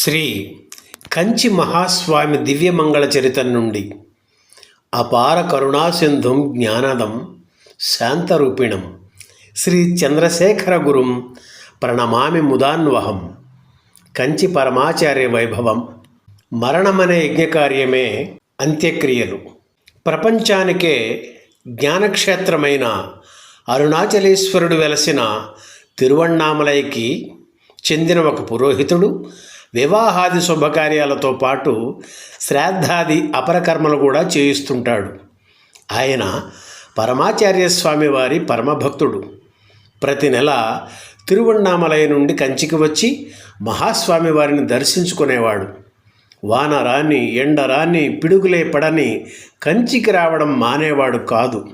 శ్రీ కంచి మహాస్వామి దివ్యమంగళ చరితం నుండి అపార కరుణాసింధుం జ్ఞానదం శాంతరూపిణం శ్రీ చంద్రశేఖర గురుం ప్రణమామి ముదాన్వహం. కంచి పరమాచార్య వైభవం మరణమనే యజ్ఞకార్యమే అంత్యక్రియలు. ప్రపంచానికే జ్ఞానక్షేత్రమైన అరుణాచలేశ్వరుడు వెలసిన తిరువణ్ణామలైకి చెందిన ఒక పురోహితుడు వివాహాది శుభకార్యాలతో పాటు శ్రాద్ధాది అపరకర్మలు కూడా చేయిస్తుంటాడు. ఆయన పరమాచార్య స్వామి వారి పరమభక్తుడు. ప్రతి నెల తిరువణ్ణామలయ నుండి కంచికి వచ్చి మహాస్వామి వారిని దర్శించుకునేవాడు. వాన రాని ఎండ రాని పిడుగులే పడని కంచికి రావడం మానేవాడు కాదు.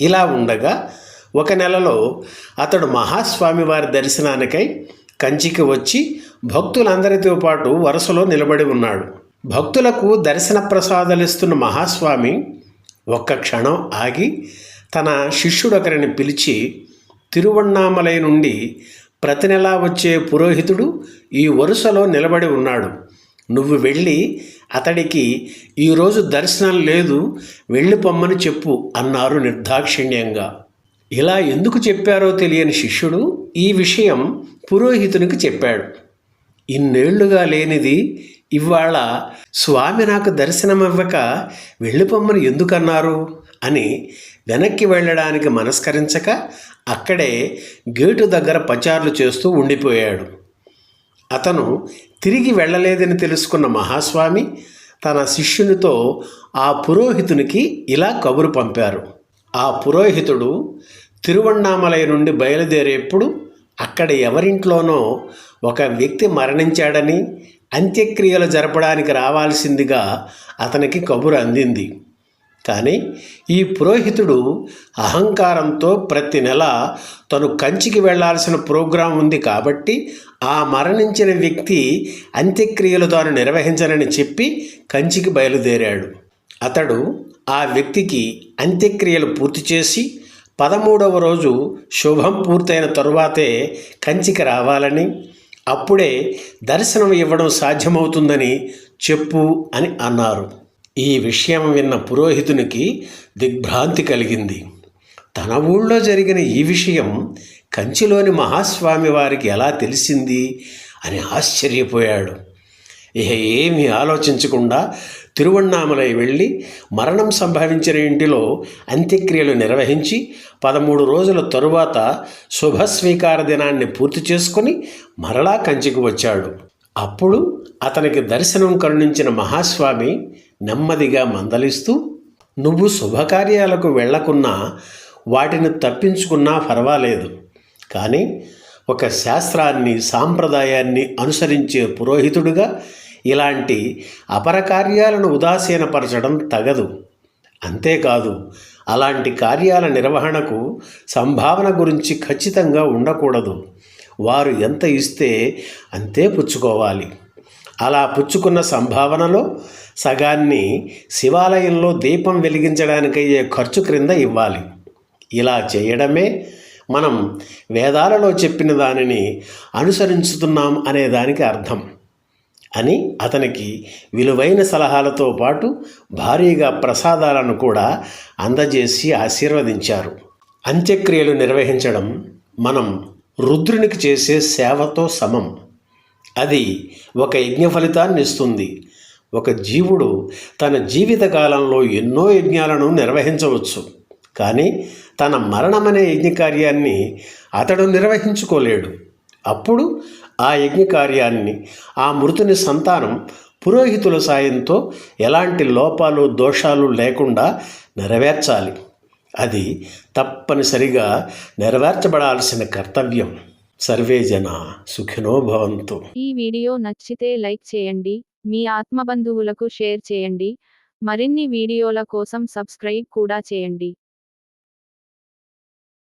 ఇలా ఉండగా ఒక నెలలో అతడు మహాస్వామి వారి దర్శనానికై కంచికి వచ్చి భక్తులందరితో పాటు వరుసలో నిలబడి ఉన్నాడు. భక్తులకు దర్శన ప్రసాదాలిస్తున్న మహాస్వామి ఒక్క క్షణం ఆగి తన శిష్యుడొకరిని పిలిచి తిరువణ్ణామలై నుండి ప్రతి నెలా వచ్చే పురోహితుడు ఈ వరుసలో నిలబడి ఉన్నాడు. నువ్వు వెళ్ళి అతడికి ఈరోజు దర్శనం లేదు వెళ్ళి పొమ్మని చెప్పు అన్నారు నిర్దాక్షిణ్యంగా. ఇలా ఎందుకు చెప్పారో తెలియని శిష్యుడు ఈ విషయం పురోహితునికి చెప్పాడు. ఇన్నేళ్ళుగా లేనిది ఇవాళ స్వామి నాకు దర్శనమివ్వక వెళ్ళిపొమ్మని ఎందుకన్నారు? అని వెనక్కి వెళ్ళడానికి మనస్కరించక అక్కడే గేటు దగ్గర పచార్లు చేస్తూ ఉండిపోయాడు. అతను తిరిగి వెళ్ళలేదని తెలుసుకున్న మహాస్వామి తన శిష్యునితో ఆ పురోహితునికి ఇలా కబురు పంపారు. ఆ పురోహితుడు తిరువణ్ణామలై నుండి బయలుదేరేప్పుడు అక్కడ ఎవరింట్లోనో ఒక వ్యక్తి మరణించాడని అంత్యక్రియలు జరపడానికి రావాల్సిందిగా అతనికి కబురు అందింది. కానీ ఈ పురోహితుడు అహంకారంతో ప్రతి నెల తను కంచికి వెళ్ళాల్సిన ప్రోగ్రాం ఉంది కాబట్టి ఆ మరణించిన వ్యక్తి అంత్యక్రియలు తాను నిర్వహించనని చెప్పి కంచికి బయలుదేరాడు. అతడు ఆ వ్యక్తికి అంత్యక్రియలు పూర్తి చేసి పదమూడవ రోజు శుభం పూర్తయిన తరువాతే కంచికి రావాలని అప్పుడే దర్శనం ఇవ్వడం సాధ్యమవుతుందని చెప్పు అని అన్నారు. ఈ విషయం విన్న పురోహితునికి దిగ్భ్రాంతి కలిగింది. తన ఊళ్ళో జరిగిన ఈ విషయం కంచిలోని మహాస్వామి వారికి ఎలా తెలిసింది అని ఆశ్చర్యపోయాడు. ఇక ఏమీ ఆలోచించకుండా తిరువణ్ణామలై వెళ్ళి మరణం సంభవించిన ఇంటిలో అంత్యక్రియలు నిర్వహించి పదమూడు రోజుల తరువాత శుభస్వీకార దినాన్ని పూర్తి చేసుకుని మరలా కంచికి వచ్చాడు. అప్పుడు అతనికి దర్శనం కరుణించిన మహాస్వామి నెమ్మదిగా మందలిస్తూ నువ్వు శుభకార్యాలకు వెళ్ళకున్నా వాటిని తప్పించుకున్నా పర్వాలేదు కానీ ఒక శాస్త్రాన్ని సాంప్రదాయాన్ని అనుసరించే పురోహితుడిగా ఇలాంటి అపరకార్యాలను ఉదాసీనపరచడం తగదు. అంతేకాదు అలాంటి కార్యాల నిర్వహణకు సంభావన గురించి ఖచ్చితంగా ఉండకూడదు. వారు ఎంత ఇస్తే అంతే పుచ్చుకోవాలి. అలా పుచ్చుకున్న సంభావనలో సగాన్ని శివాలయంలో దీపం వెలిగించడానికయ్యే ఖర్చు క్రింద ఇవ్వాలి. ఇలా చేయడమే మనం వేదాలలో చెప్పిన దానిని అనుసరించుతున్నాం అనే దానికి అర్థం. అని అతనికి విలువైన సలహాలతో పాటు భారీగా ప్రసాదాలను కూడా అందజేసి ఆశీర్వదించారు. అంత్యక్రియలు నిర్వహించడం మనం రుద్రునికి చేసే సేవతో సమం. అది ఒక యజ్ఞ ఫలితాన్ని ఇస్తుంది. ఒక జీవుడు తన జీవితకాలంలో ఎన్నో యజ్ఞాలను నిర్వహించవచ్చు. కానీ తన మరణమనే యజ్ఞకార్యాన్ని అతడు నిర్వహించుకోలేడు. అప్పుడు ఆ యజ్ఞకార్యాన్ని ఆ మృతుని సంతానం పురోహితుల సాయంతో ఎలాంటి లోపాలు దోషాలు లేకుండా నెరవేర్చాలి. అది తప్పనిసరిగా నెరవేర్చబడాల్సిన కర్తవ్యం. సర్వే జన సుఖినో భవంతు. ఈ వీడియో నచ్చితే లైక్ చేయండి మీ ఆత్మబంధువులకు షేర్ చేయండి మరిన్ని వీడియోల కోసం సబ్స్క్రైబ్ కూడా చేయండి.